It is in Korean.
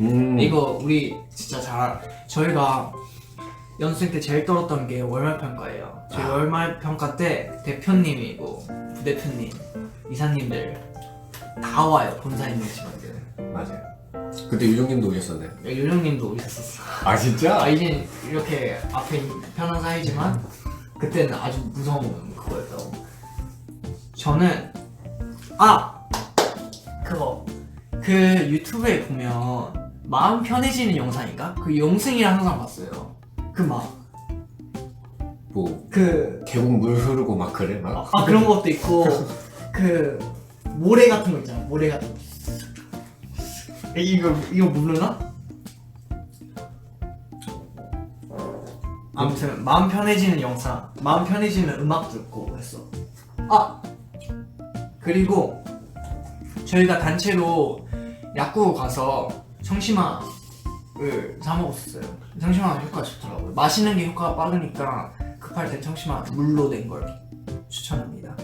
음. 이거 우리 진짜 잘 저희가 연습생 때 제일 떨었던 게 월말 평가예요. 저희 아. 월말 평가 때 대표님이고 부대표님, 이사님들 다 와요 본사 있는 직원들. 맞아요. 그때 유정님도 오셨었네. 요정님도 오셨었어. 아 진짜? 아 이제 이렇게 앞에 편한 사이지만 그때는 아주 무서운 그거였다고. 저는 아 그거 그 유튜브에 보면 마음 편해지는 영상인가? 그 용승이를 항상 봤어요. 그 막 뭐 그 계곡 물 흐르고 막 그래 막. 아 그런 것도 있고 그 모래 같은 거 있잖아 모래 같은 거 이거 이거 모르나? 아무튼 마음 편해지는 영상 마음 편해지는 음악 듣고 했어 아 그리고 저희가 단체로 약국 가서 청심환을 사 먹었어요. 청심환 효과 좋더라고요. 마시는 게 효과가 빠르니까 급할 땐 청심환 물로 된 걸 추천합니다